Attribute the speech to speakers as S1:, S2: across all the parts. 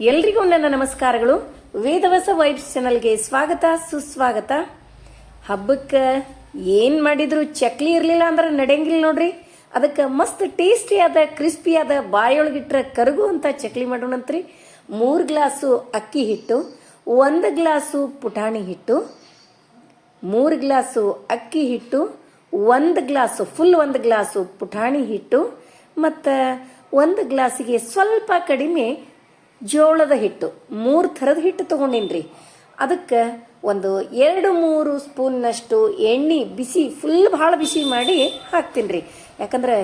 S1: ಎಲ್ರಿಗೂ ನನ್ನ ನಮಸ್ಕಾರಗಳು. ವೇದವಸ ವೈಬ್ಸ್ ಚಾನಲ್ಗೆ ಸ್ವಾಗತ, ಸುಸ್ವಾಗತ. ಹಬ್ಬಕ್ಕೆ ಏನು ಮಾಡಿದ್ರು ಚಕ್ಲಿ ಇರಲಿಲ್ಲ ಅಂದ್ರೆ ನಡೆಯಂಗಿಲ್ಲ ನೋಡ್ರಿ. ಅದಕ್ಕೆ ಮಸ್ತ್ ಟೇಸ್ಟಿಯಾದ ಕ್ರಿಸ್ಪಿಯಾದ ಬಾಯೊಳಗಿಟ್ರೆ ಕರಗುವಂಥ ಚಕ್ಲಿ ಮಾಡೋಣಂತ್ರಿ. ಮೂರು ಗ್ಲಾಸು ಅಕ್ಕಿ ಹಿಟ್ಟು, ಒಂದು ಗ್ಲಾಸು ಪುಟಾಣಿ ಹಿಟ್ಟು, ಮೂರು ಗ್ಲಾಸು ಅಕ್ಕಿ ಹಿಟ್ಟು, ಒಂದು ಗ್ಲಾಸು ಫುಲ್ ಒಂದು ಗ್ಲಾಸು ಪುಟಾಣಿ ಹಿಟ್ಟು, ಮತ್ತು ಒಂದು ಗ್ಲಾಸಿಗೆ ಸ್ವಲ್ಪ ಕಡಿಮೆ ಜೋಳದ ಹಿಟ್ಟು, ಮೂರು ಥರದ ಹಿಟ್ಟು ತೊಗೊಂಡಿನ್ರಿ. ಅದಕ್ಕೆ ಒಂದು ಎರಡು ಮೂರು ಸ್ಪೂನ್ನಷ್ಟು ಎಣ್ಣೆ ಬಿಸಿ ಫುಲ್ ಭಾಳ ಬಿಸಿ ಮಾಡಿ ಹಾಕ್ತೀನಿ ಯಾಕಂದ್ರೆ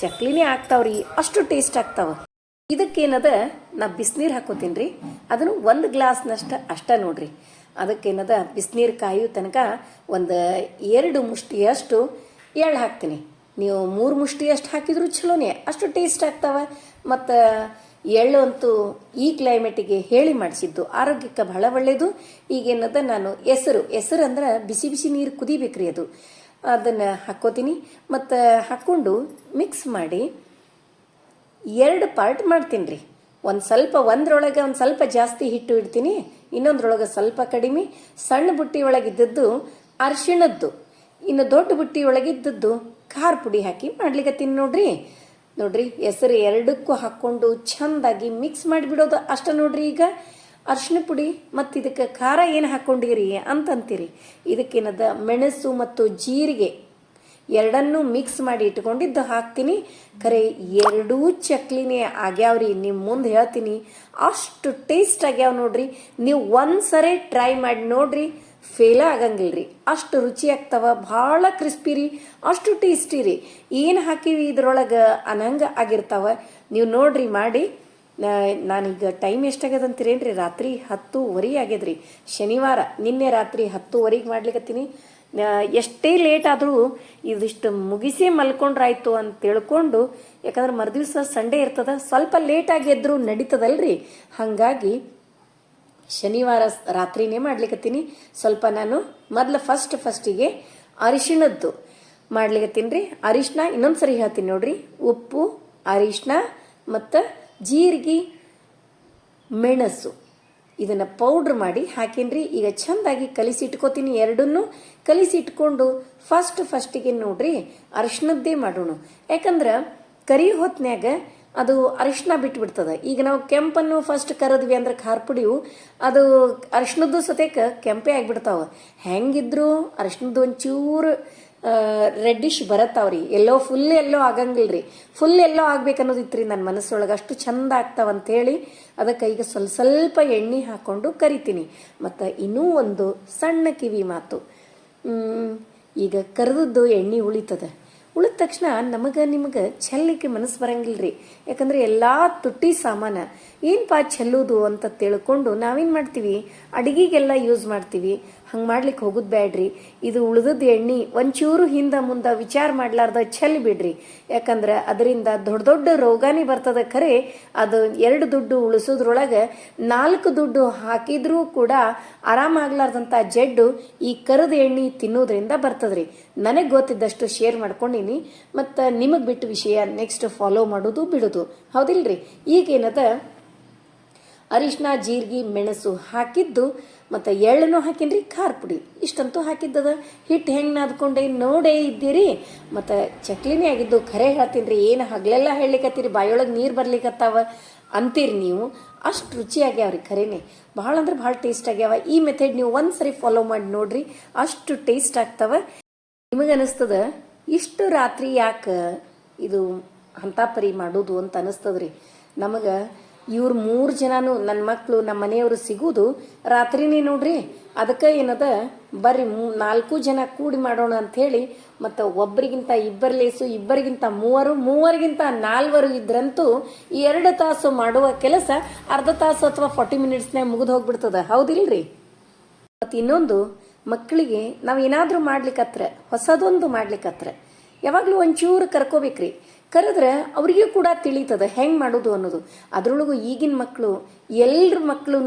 S1: ಚಕ್ಲಿನೇ ಆಗ್ತಾವ್ರಿ, ಅಷ್ಟು ಟೇಸ್ಟ್ ಆಗ್ತಾವ. ಇದಕ್ಕೇನದ ನಾ ಬಿಸಿನೀರು ಹಾಕೋತೀನಿ ರೀ ಅದನ್ನು ಒಂದು ಗ್ಲಾಸ್ನಷ್ಟು ಅಷ್ಟ ನೋಡ್ರಿ. ಅದಕ್ಕೇನದ ಬಿಸಿನೀರು ಕಾಯೋ ತನಕ ಒಂದು ಎರಡು ಮುಷ್ಟಿಯಷ್ಟು ಎಳ್ಳು ಹಾಕ್ತೀನಿ. ನೀವು ಮೂರು ಮುಷ್ಟಿಯಷ್ಟು ಹಾಕಿದ್ರು ಚಲೋನೇ, ಅಷ್ಟು ಟೇಸ್ಟ್ ಆಗ್ತಾವ. ಮತ್ತು ಎಳ್ಳು ಅಂತೂ ಈ ಕ್ಲೈಮೇಟಿಗೆ ಹೇಳಿ ಮಾಡಿಸಿದ್ದು. ಆರೋಗ್ಯಕ್ಕೆ ಬಹಳ ಒಳ್ಳೆಯದು ಈಗೇನದ ನಾನು ಹೆಸರು. ಹೆಸರು ಅಂದ್ರೆ ಬಿಸಿ ಬಿಸಿ ನೀರು ಕುದಿಬೇಕ್ರಿ ಅದು. ಅದನ್ನು ಹಾಕ್ಕೋತೀನಿ ಮತ್ತು ಹಾಕ್ಕೊಂಡು ಮಿಕ್ಸ್ ಮಾಡಿ ಎರಡು ಪಾರ್ಟ್ ಮಾಡ್ತೀನಿ ರೀ ಒಂದು ಸ್ವಲ್ಪ ಒಂದ್ರೊಳಗೆ ಒಂದು ಸ್ವಲ್ಪ ಜಾಸ್ತಿ ಹಿಟ್ಟು ಇಡ್ತೀನಿ. ಇನ್ನೊಂದ್ರೊಳಗೆ ಸ್ವಲ್ಪ ಕಡಿಮೆ. ಸಣ್ಣ ಬುಟ್ಟಿ ಒಳಗಿದ್ದದ್ದು ಅರಿಶಿಣದ್ದು. ಇನ್ನು ದೊಡ್ಡ ಬುಟ್ಟಿ ಒಳಗಿದ್ದದ್ದು ಖಾರ ಪುಡಿ ಹಾಕಿ ಮಾಡ್ಲಿಕ್ಕೆ ನೋಡ್ರಿ. ನೋಡ್ರಿ, ಹೆಸರು ಎರಡಕ್ಕೂ ಹಾಕ್ಕೊಂಡು ಚಂದಾಗಿ ಮಿಕ್ಸ್ ಮಾಡಿಬಿಡೋದು ಅಷ್ಟ ನೋಡ್ರಿ ಈಗ. ಅರ್ಶಿನ ಪುಡಿ ಮತ್ತು ಇದಕ್ಕೆ ಖಾರ ಏನು ಹಾಕ್ಕೊಂಡಿರಿ ಅಂತಂತೀರಿ. ಇದಕ್ಕೇನದ ಮೆಣಸು ಮತ್ತು ಜೀರಿಗೆ ಎರಡನ್ನೂ ಮಿಕ್ಸ್ ಮಾಡಿ ಇಟ್ಕೊಂಡಿದ್ದು ಹಾಕ್ತೀನಿ. ಖರೆ ಎರಡೂ ಚಕ್ಲಿನೇ ಆಗ್ಯಾವ್ರಿ ನಿಮ್ಮ ಮುಂದೆ ಹೇಳ್ತೀನಿ. ಅಷ್ಟು ಟೇಸ್ಟ್ ಆಗ್ಯಾವ ನೋಡ್ರಿ. ನೀವು ಒಂದ್ಸರಿ ಟ್ರೈ ಮಾಡಿ ನೋಡ್ರಿ. ಫೇಲ ಆಗಂಗಿಲ್ಲ ರೀ ಅಷ್ಟು ರುಚಿ ಆಗ್ತಾವ, ಭಾಳ ಕ್ರಿಸ್ಪಿ ರೀ, ಅಷ್ಟು ಟೇಸ್ಟಿ ರೀ. ಏನು ಹಾಕಿವಿ ಇದ್ರೊಳಗೆ ಅನಂಗ ಆಗಿರ್ತಾವ, ನೀವು ನೋಡ್ರಿ ಮಾಡಿ. ನಾನೀಗ ಟೈಮ್ ಎಷ್ಟಾಗ್ಯದ ಅಂತೀರೇನ್ರಿ? ರಾತ್ರಿ ಹತ್ತುವರೆ ಆಗ್ಯದ್ರಿ. ಶನಿವಾರ, ನಿನ್ನೆ ರಾತ್ರಿ ಹತ್ತುವರೆಗೆ ಮಾಡ್ಲಿಕತ್ತೀನಿ. ನಾ- ಎಷ್ಟೇ ಲೇಟ್ ಆದರೂ ಇದಿಷ್ಟು ಮುಗಿಸಿ ಮಲ್ಕೊಂಡ್ರಾಯ್ತು ಅಂತ ತಿಳ್ಕೊಂಡು, ಯಾಕಂದ್ರೆ ಮರುದಿವ್ಸ ಸಂಡೇ ಇರ್ತದ, ಸ್ವಲ್ಪ ಲೇಟಾಗಿ ಎದ್ರು ನಡೀತದಲ್ರಿ. ಹಾಗಾಗಿ ಶನಿವಾರ ರಾತ್ರಿನೇ ಮಾಡ್ಲಿಕತ್ತೀನಿ. ಸ್ವಲ್ಪ ನಾನು ಮೊದಲು ಫಸ್ಟ್ ಫಸ್ಟಿಗೆ ಅರಿಶಿಣದ್ದು ಮಾಡ್ಲಿಕತ್ತೀನಿ ರೀ. ಅರಿಶಿನ ಇನ್ನೊಂದು ಸರಿ ಹೇಳ್ತೀನಿ ನೋಡ್ರಿ. ಉಪ್ಪು ಅರಿಶಿನ ಮತ್ತು ಜೀರಿಗೆ, ಮೆಣಸು ಇದನ್ನು ಪೌಡ್ರ್ ಮಾಡಿ ಹಾಕಿನ್ರಿ ಈಗ ಚೆಂದಾಗಿ ಕಲಿಸಿ ಇಟ್ಕೋತೀನಿ ಎರಡನ್ನೂ. ಕಲಿಸಿ ಇಟ್ಕೊಂಡು ಫಸ್ಟ್ ಫಸ್ಟಿಗೆ ನೋಡ್ರಿ ಅರಿಶಿನದ್ದೇ ಮಾಡೋಣ. ಯಾಕಂದ್ರೆ ಕರಿ ಹೊತ್ನ್ಯಾಗ ಅದು ಅರಿಶಿನ ಬಿಟ್ಬಿಡ್ತದೆ. ಈಗ ನಾವು ಕೆಂಪನ್ನು ಫಸ್ಟ್ ಕರೆದ್ವಿ ಅಂದ್ರೆ ಖಾರ ಪುಡಿಯು ಅದು ಅರಿಶಿನದ್ದು ಸತೇಕ ಕೆಂಪೇ ಆಗಿಬಿಡ್ತಾವೆ. ಹೆಂಗಿದ್ರು ಅರಿಶಿನದ್ದು ಒಂಚೂರು ರೆಡ್ಡಿಶ್ ಬರತ್ತಾವ್ರಿ ಎಲ್ಲೋ ಫುಲ್ ಎಲ್ಲೋ ಆಗಂಗಿಲ್ಲ ರೀ. ಫುಲ್ ಎಲ್ಲೋ ಆಗ್ಬೇಕನ್ನೋದಿತ್ರಿ ನನ್ನ ಮನಸ್ಸೊಳಗೆ. ಅಷ್ಟು ಚಂದ ಅಂತೇಳಿ ಅದಕ್ಕೆ ಈಗ ಸ್ವಲ್ಪ ಸ್ವಲ್ಪ ಎಣ್ಣೆ ಹಾಕೊಂಡು ಕರಿತೀನಿ. ಮತ್ತು ಇನ್ನೂ ಒಂದು ಸಣ್ಣ ಕಿವಿ ಮಾತು. ಈಗ ಕರೆದದ್ದು ಎಣ್ಣೆ ಉಳಿತದ. ಉಳಿದ ತಕ್ಷಣ ನಮಗೆ ನಿಮಗೆ ಚೆಲ್ಲಿಕ್ಕೆ ಮನಸ್ಸು ಬರಂಗಿಲ್ಲ ರೀ ಯಾಕಂದ್ರೆ ಎಲ್ಲ ತುಟ್ಟಿ ಸಾಮಾನ ಏನಪ್ಪ ಚೆಲ್ಲೋದು ಅಂತ ತಿಳ್ಕೊಂಡು ನಾವೇನು ಮಾಡ್ತೀವಿ? ಅಡಿಗೆಗೆಲ್ಲ ಯೂಸ್ ಮಾಡ್ತೀವಿ. ಹಂಗೆ ಮಾಡ್ಲಿಕ್ಕೆ ಹೋಗೋದು ಬ್ಯಾಡ್ರಿ. ಇದು ಉಳಿದದ್ದು ಎಣ್ಣೆ ಒಂಚೂರು ಹಿಂದೆ ಮುಂದೆ ವಿಚಾರ ಮಾಡ್ಲಾರ್ದ ಚೆಲ್ಲಿ ಬಿಡ್ರಿ. ಯಾಕಂದ್ರೆ ಅದರಿಂದ ದೊಡ್ಡ ದೊಡ್ಡ ರೋಗಾನೇ ಬರ್ತದ ಖರೆ. ಅದು ಎರಡು ದುಡ್ಡು ಉಳಿಸೋದ್ರೊಳಗೆ ನಾಲ್ಕು ದುಡ್ಡು ಹಾಕಿದ್ರೂ ಕೂಡ ಆರಾಮಾಗ್ಲಾರ್ದಂಥ ಜಡ್ಡು ಈ ಕರದ ಎಣ್ಣೆ ತಿನ್ನೋದ್ರಿಂದ ಬರ್ತದ್ರಿ. ನನಗೆ ಗೊತ್ತಿದ್ದಷ್ಟು ಶೇರ್ ಮಾಡ್ಕೊಂಡಿನಿ, ಮತ್ತು ನಿಮಗೆ ಬಿಟ್ಟು ವಿಷಯ ನೆಕ್ಸ್ಟ್ ಫಾಲೋ ಮಾಡೋದು ಬಿಡೋದು. ಹೌದಿಲ್ರಿ? ಈಗೇನದ? ಅರಿಶಿನ ಜೀರಿಗೆ ಮೆಣಸು ಹಾಕಿದ್ದು, ಮತ್ತು ಎಳ್ಳನ್ನು ಹಾಕಿನ್ರಿ? ಖಾರ ಪುಡಿ. ಇಷ್ಟಂತೂ ಹಾಕಿದ್ದದ. ಹಿಟ್ಟು ಹೆಂಗೆ ನಾದ್ಕೊಂಡೆ ನೋಡೇ ಇದ್ದೀರಿ. ಮತ್ತು ಚಕ್ಲಿನೇ ಆಗಿದ್ದು ಖರೆ ಹೇಳ್ತೀನಿ ರೀ ಏನು ಹಗಲೆಲ್ಲ ಹೇಳಲಿಕ್ಕತ್ತೀರಿ ಬಾಯೊಳಗೆ ನೀರು ಬರ್ಲಿಕ್ಕತ್ತಾವ ಅಂತೀರಿ ನೀವು. ಅಷ್ಟು ರುಚಿ ರೀ ಖರೇನೆ. ಭಾಳ ಅಂದ್ರೆ ಭಾಳ ಟೇಸ್ಟ್ ಆಗ್ಯಾವ. ಈ ಮೆಥಡ್ ನೀವು ಒಂದು ಸರಿ ಫಾಲೋ ಮಾಡಿ ನೋಡ್ರಿ. ಅಷ್ಟು ಟೇಸ್ಟ್ ಆಗ್ತಾವ. ನಿಮಗೆ ಅನಿಸ್ತದ ಇಷ್ಟು ರಾತ್ರಿ ಯಾಕೆ ಇದು ಹಂತಾಪರಿ ಮಾಡೋದು ಅಂತ ಅನಿಸ್ತದ್ರಿ. ನಮಗೆ ಇವ್ರು ಮೂರು ಜನನು ನನ್ನ ಮಕ್ಕಳು ನಮ್ಮ ಮನೆಯವರು ಸಿಗುವುದು ರಾತ್ರಿನೇ ನೋಡ್ರಿ. ಅದಕ್ಕೆ ಏನದ, ಬರ್ರಿ ನಾಲ್ಕು ಜನ ಕೂಡಿ ಮಾಡೋಣ ಅಂಥೇಳಿ, ಮತ್ತು ಒಬ್ಬರಿಗಿಂತ ಇಬ್ಬರು ಲೇಸು, ಇಬ್ಬರಿಗಿಂತ ಮೂವರು, ಮೂವರಿಗಿಂತ ನಾಲ್ವರು ಇದ್ರಂತೂ ಎರಡು ತಾಸು ಮಾಡುವ ಕೆಲಸ ಅರ್ಧ ತಾಸು ಅಥವಾ ಫಾರ್ಟಿ ಮಿನಿಟ್ಸ್ನಾಗ ಮುಗಿದು ಹೋಗ್ಬಿಡ್ತದ. ಹೌದಿಲ್ರಿ? ಮತ್ತು ಇನ್ನೊಂದು ಮಕ್ಕಳಿಗೆ ನಾವು ಏನಾದರೂ ಮಾಡ್ಲಿಕ್ಕತ್ರ ಹೊಸದೊಂದು ಮಾಡ್ಲಿಕ್ಕತ್ರ ಯಾವಾಗಲೂ ಒಂಚೂರು ಕರ್ಕೋಬೇಕ್ರಿ. ಕರೆದ್ರೆ ಅವರಿಗೂ ಕೂಡ ತಿಳಿತದ ಹೆಂಗೆ ಮಾಡೋದು ಅನ್ನೋದು. ಅದರೊಳಗು ಈಗಿನ ಮಕ್ಕಳು ಎಲ್ಲರ ಮಕ್ಕಳು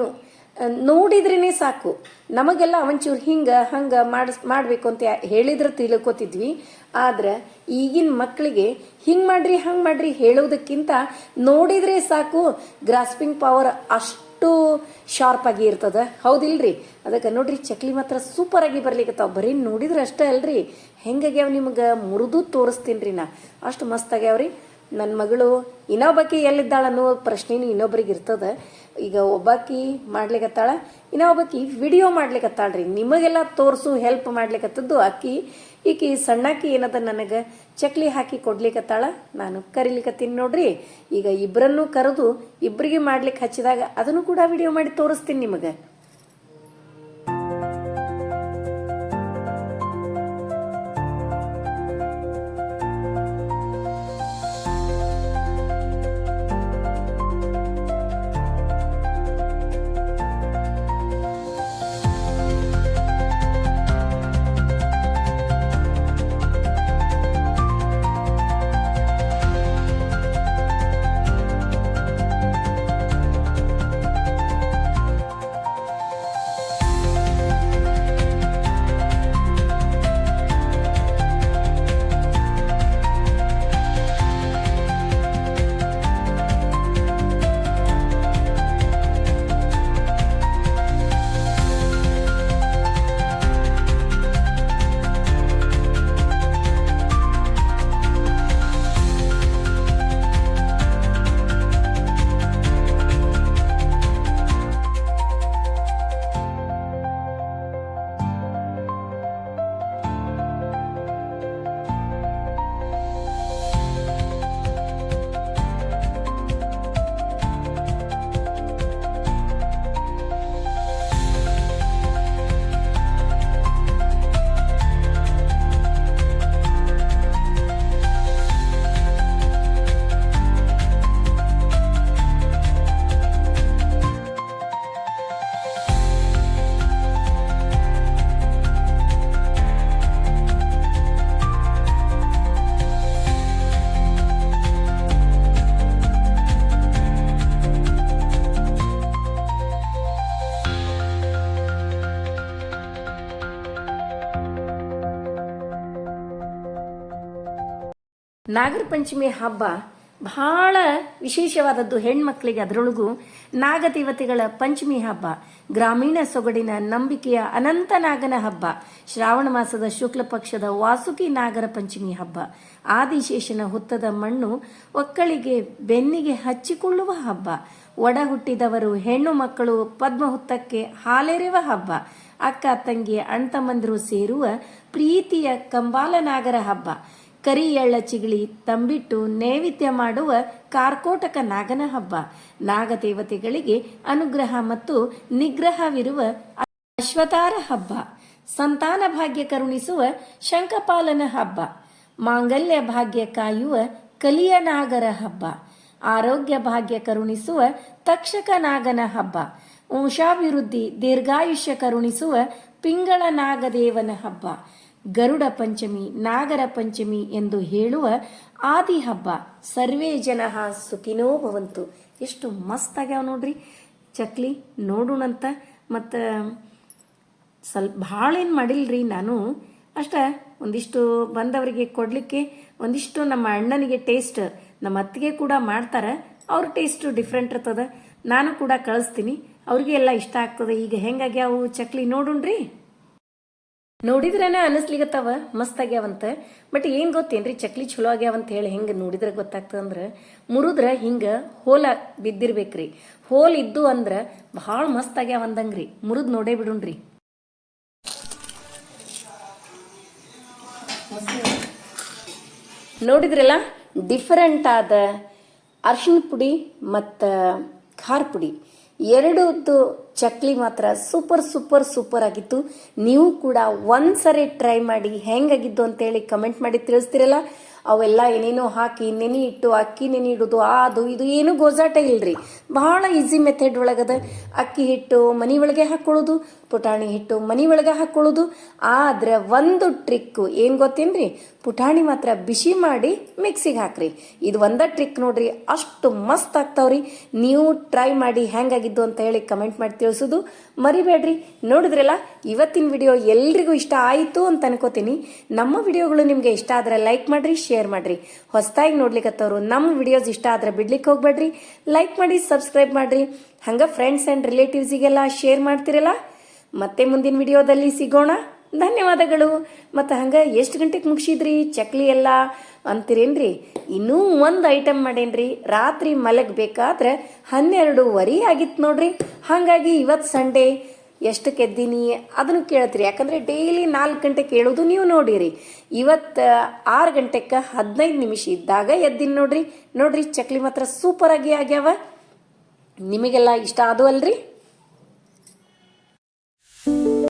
S1: ನೋಡಿದ್ರೇ ಸಾಕು. ನಮಗೆಲ್ಲ ಒಂಚೂರು ಹಿಂಗೆ, ಹಂಗೆ ಮಾಡಿಸ್, ಮಾಡಬೇಕು ಅಂತ ಹೇಳಿದ್ರೆ ತಿಳ್ಕೊತಿದ್ವಿ. ಆದ್ರೆ ಈಗಿನ ಮಕ್ಕಳಿಗೆ ಹಿಂಗೆ ಮಾಡ್ರಿ, ಹಂಗೆ ಮಾಡ್ರಿ ಹೇಳೋದಕ್ಕಿಂತ ನೋಡಿದ್ರೆ ಸಾಕು, ಗ್ರಾಸ್ಪಿಂಗ್ ಪವರ್ ಅಷ್ಟು ಶಾರ್ಪ್ ಆಗಿ ಇರ್ತದ. ಹೌದಿಲ್ರಿ? ಅದಕ್ಕೆ ನೋಡ್ರಿ, ಚಕ್ಲಿ ಮಾತ್ರ ಸೂಪರ್ ಆಗಿ ಬರ್ಲಿಕ್ಕತ್ತಾವ ಬರೀ ನೋಡಿದ್ರೆ ಅಷ್ಟೇ ಅಲ್ರಿ. ಹೆಂಗಾಗ್ಯಾವ ನಿಮ್ಗೆ? ಮುರಿದು ತೋರಿಸ್ತೀನಿ ರೀ ನಾ. ಅಷ್ಟು ಮಸ್ತ್ ಆಗ್ಯಾವ್ರಿ. ನನ್ನ ಮಗಳು ಇನ್ನೊಬ್ಬಾಕಿ ಎಲ್ಲಿದ್ದಾಳ ಅನ್ನೋ ಪ್ರಶ್ನೆನೂ ಇನ್ನೊಬ್ರಿಗೆ ಇರ್ತದ. ಈಗ ಒಬ್ಬಾಕಿ ಮಾಡ್ಲಿಕ್ಕತ್ತಾಳ ಇನ್ನೊಬ್ಬಾಕಿ ವಿಡಿಯೋ ಮಾಡ್ಲಿಕತ್ತಾಳ್ರಿ. ನಿಮಗೆಲ್ಲ ತೋರಿಸು ಹೆಲ್ಪ್ ಮಾಡ್ಲಿಕತ್ತದ್ದು ಅಕ್ಕಿ. ಈಕಿ ಸಣ್ಣಕ್ಕಿ ಏನದ ನನಗೆ ಚಕ್ಲಿ ಹಾಕಿ ಕೊಡ್ಲಿಕ್ಕತ್ತಾಳ ನಾನು ಕರಿಲಿಕತ್ತೀನಿ ನೋಡ್ರಿ. ಈಗ ಇಬ್ಬರನ್ನೂ ಕರೆದು ಇಬ್ಬರಿಗೆ ಮಾಡ್ಲಿಕ್ಕೆ ಹಚ್ಚಿದಾಗ ಅದನ್ನು ಕೂಡ ವಿಡಿಯೋ ಮಾಡಿ ತೋರಿಸ್ತೀನಿ ನಿಮಗೆ. ನಾಗರ ಪಂಚಮಿ ಹಬ್ಬ ಬಹಳ ವಿಶೇಷವಾದದ್ದು ಹೆಣ್ಮಕ್ಳಿಗೆ ಅದರೊಳಗೂ ನಾಗದೇವತೆಗಳ ಪಂಚಮಿ ಹಬ್ಬ, ಗ್ರಾಮೀಣ ಸೊಗಡಿನ ನಂಬಿಕೆಯ ಅನಂತ ನಾಗನ ಹಬ್ಬ, ಶ್ರಾವಣ ಮಾಸದ ಶುಕ್ಲ ಪಕ್ಷದ ವಾಸುಕಿ ನಾಗರ ಪಂಚಮಿ ಹಬ್ಬ. ಆದಿಶೇಷನ ಹುತ್ತದ ಮಣ್ಣು ಒಕ್ಕಳಿಗೆ ಬೆನ್ನಿಗೆ ಹಚ್ಚಿಕೊಳ್ಳುವ ಹಬ್ಬ. ಒಡ ಹುಟ್ಟಿದವರು ಹೆಣ್ಣು ಮಕ್ಕಳು ಪದ್ಮ ಹುತ್ತಕ್ಕೆ ಹಾಲೆರೆವ ಹಬ್ಬ. ಅಕ್ಕ ತಂಗಿ ಅಣ್ತಮ್ಮಂದಿರು ಸೇರುವ ಪ್ರೀತಿಯ ಕಂಬಾಲನಾಗರ ಹಬ್ಬ. ಕರಿ ಎಳ್ಳ ಚಿಗಳಿ ತಂಬಿಟ್ಟು ನೈವೇದ್ಯ ಮಾಡುವ ಕಾರ್ಕೋಟಕ ನಾಗನ ಹಬ್ಬ ನಾಗದೇವತೆಗಳಿಗೆ ಅನುಗ್ರಹ ಮತ್ತು ನಿಗ್ರಹವಿರುವ ಅಶ್ವತಾರ ಹಬ್ಬ. ಸಂತಾನ ಭಾಗ್ಯ ಕರುಣಿಸುವ ಶಂಕಪಾಲನ ಹಬ್ಬ. ಮಾಂಗಲ್ಯ ಭಾಗ್ಯ ಕಾಯುವ ಕಲಿಯ ನಾಗರ ಹಬ್ಬ. ಆರೋಗ್ಯ ಭಾಗ್ಯ ಕರುಣಿಸುವ ತಕ್ಷಕ ನಾಗನ ಹಬ್ಬ. ವಂಶಾಭಿವೃದ್ಧಿ ದೀರ್ಘಾಯುಷ್ಯ ಕರುಣಿಸುವ ಪಿಂಗಳ ನಾಗದೇವನ ಹಬ್ಬ. ಗರುಡ ಪಂಚಮಿ, ನಾಗರ ಪಂಚಮಿ ಎಂದು ಹೇಳುವ ಆದಿ ಹಬ್ಬ. ಸರ್ವೇ ಜನ ಸುಖಿನೋ ಭವಂತು. ಎಷ್ಟು ಮಸ್ತ್ ಆಗ್ಯಾವ ನೋಡ್ರಿ. ಚಕ್ಲಿ ನೋಡೋಣಂತ. ಮತ್ತು ಸ್ವಲ್ಪ ಭಾಳ ಏನು ಮಾಡಿಲ್ರಿ ನಾನು. ಅಷ್ಟ ಒಂದಿಷ್ಟು ಬಂದವರಿಗೆ ಕೊಡಲಿಕ್ಕೆ ಒಂದಿಷ್ಟು ನಮ್ಮ ಅಣ್ಣನಿಗೆ ಟೇಸ್ಟ್ ನಮ್ಮ ಅತ್ತಿಗೆ ಕೂಡ ಮಾಡ್ತಾರೆ. ಅವ್ರ ಟೇಸ್ಟ್ ಡಿಫ್ರೆಂಟ್ ಇರ್ತದೆ. ನಾನು ಕೂಡ ಕಳಿಸ್ತೀನಿ. ಅವ್ರಿಗೆ ಎಲ್ಲ ಇಷ್ಟ ಆಗ್ತದೆ. ಈಗ ಹೆಂಗಾಗ್ಯಾವು ಚಕ್ಲಿ ನೋಡುಣ್ರಿ. ನೋಡಿದ್ರೇನ ಅನಿಸ್ಲಿಗತ್ತವ? ಮಸ್ತ್ ಆಗ್ಯಾವಂತ. ಬಟ್ ಏನ್ ಗೊತ್ತೇನ್ರಿ, ಚಕ್ಲಿ ಚಲೋ ಆಗ್ಯಾವಂತ ಹೇಳಿ ಹೆಂಗೆ ನೋಡಿದ್ರೆ ಗೊತ್ತಾಗ್ತದ ಅಂದ್ರ ಮುರುದ್ರ ಹಿಂಗ ಹೋಲ ಬಿದ್ದಿರ್ಬೇಕ್ರಿ. ಹೋಲ್ ಇದ್ದು ಅಂದ್ರ ಭಾಳ ಮಸ್ತ್ ಆಗ್ಯಾವ ಅಂದಂಗ್ರಿ. ಮುರಿದ್ ನೋಡೇ ಬಿಡುಣ್ರಿ. ನೋಡಿದ್ರಲ್ಲ ಡಿಫರೆಂಟ್ ಆದ ಅರ್ಶಿನ ಪುಡಿ ಮತ್ತು ಖಾರ ಪುಡಿ. ಎರಡದ್ದು ಚಕ್ಲಿ ಮಾತ್ರ ಸೂಪರ್ ಸೂಪರ್ ಸೂಪರ್ ಆಗಿತ್ತು. ನೀವು ಕೂಡ ಒಂದ್ಸರಿ ಟ್ರೈ ಮಾಡಿ ಹೆಂಗಾಗಿದ್ದು ಅಂತೇಳಿ ಕಮೆಂಟ್ ಮಾಡಿ ತಿಳಿಸ್ತಿರಲ್ಲ? ಅವೆಲ್ಲ ಏನೇನೋ ಹಾಕಿ, ನೆನೆ ಇಟ್ಟು, ಅಕ್ಕಿ ನೆನೆ ಇಡೋದು ಅದು ಇದು ಏನು ಗೋಜಾಟ ಇಲ್ರಿ. ಬಹಳ ಈಸಿ ಮೆಥಡ್ ಒಳಗದ ಅಕ್ಕಿ ಹಿಟ್ಟು ಮನೆ ಒಳಗೆ ಹಾಕ್ಕೊಳ್ಳೋದು ಪುಟಾಣಿ ಹಿಟ್ಟು ಮನೆ ಒಳಗೆ ಹಾಕ್ಕೊಳ್ಳೋದು ಆದ್ರೆ ಒಂದು ಟ್ರಿಕ್ಕು ಏನು ಗೊತ್ತೇನ್ರಿ? ಪುಟಾಣಿ ಮಾತ್ರ ಬಿಸಿ ಮಾಡಿ ಮಿಕ್ಸಿಗೆ ಹಾಕ್ರಿ. ಇದು ಒಂದ ಟ್ರಿಕ್ ನೋಡ್ರಿ, ಅಷ್ಟು ಮಸ್ತ್ ಆಗ್ತಾವ್ರಿ. ನೀವು ಟ್ರೈ ಮಾಡಿ ಹೆಂಗಾಗಿದ್ದು ಅಂತ ಹೇಳಿ ಕಮೆಂಟ್ ಮಾಡಿ ತಿಳಿಸೋದು ಮರಿಬೇಡ್ರಿ. ನೋಡಿದ್ರಲ್ಲ, ಇವತ್ತಿನ ವಿಡಿಯೋ ಎಲ್ರಿಗೂ ಇಷ್ಟ ಆಯಿತು ಅಂತ ಅನ್ಕೋತೀನಿ. ನಮ್ಮ ವಿಡಿಯೋಗಳು ನಿಮಗೆ ಇಷ್ಟ ಆದ್ರೆ ಲೈಕ್ ಮಾಡ್ರಿ ಶೇರ್ ಮಾಡ್ರಿ. ಹೊಸದಾಗಿ ನೋಡ್ಲಿಕ್ಕತ್ತವರು ನಮ್ಮ ವಿಡಿಯೋಸ್ ಇಷ್ಟ ಆದ್ರೆ ಬಿಡ್ಲಿಕ್ಕೆ ಹೋಗ್ಬೇಡ್ರಿ. ಲೈಕ್ ಮಾಡಿ ಸಬ್ಸ್ಕ್ರೈಬ್ ಮಾಡ್ರಿ. ಹಂಗ ಫ್ರೆಂಡ್ಸ್ ಆ್ಯಂಡ್ ರಿಲೇಟಿವ್ಸಿಗೆಲ್ಲ ಶೇರ್ ಮಾಡ್ತಿರಲ್ಲ? ಮತ್ತೆ ಮುಂದಿನ ವಿಡಿಯೋದಲ್ಲಿ ಸಿಗೋಣ. ಧನ್ಯವಾದಗಳು. ಮತ್ತು ಹಂಗೆ ಎಷ್ಟು ಗಂಟೆಗೆ ಮುಗಿಸಿದ್ರಿ? ಚಕ್ಲಿ ಎಲ್ಲ ಅಂತೀರೇನ್ರಿ? ಇನ್ನೂ ಒಂದು ಐಟಮ್ ಮಾಡೇನ್ರಿ. ರಾತ್ರಿ ಮಲಗಬೇಕಾದ್ರೆ ಹನ್ನೆರಡೂವರೆ ಆಗಿತ್ತು ನೋಡ್ರಿ. ಹಾಗಾಗಿ ಇವತ್ತು ಸಂಡೇ. ಎಷ್ಟಕ್ಕೆ ಕೆದ್ದೀನಿ ಅದನ್ನು ಕೇಳ್ತೀರಿ. ಯಾಕಂದರೆ ಡೈಲಿ ನಾಲ್ಕು ಗಂಟೆ ಕೇಳೋದು ನೀವು ನೋಡಿರಿ. ಇವತ್ತು ಆರು ಗಂಟೆಗೆ ಹದಿನೈದು ನಿಮಿಷ ಇದ್ದಾಗ ಎದ್ದೀನಿ ನೋಡ್ರಿ. ನೋಡ್ರಿ, ಚಕ್ಲಿ ಮಾತ್ರ ಸೂಪರಾಗಿ ಆಗ್ಯಾವ. ನಿಮಗೆಲ್ಲ ಇಷ್ಟ ಅದು ಅಲ್ರಿ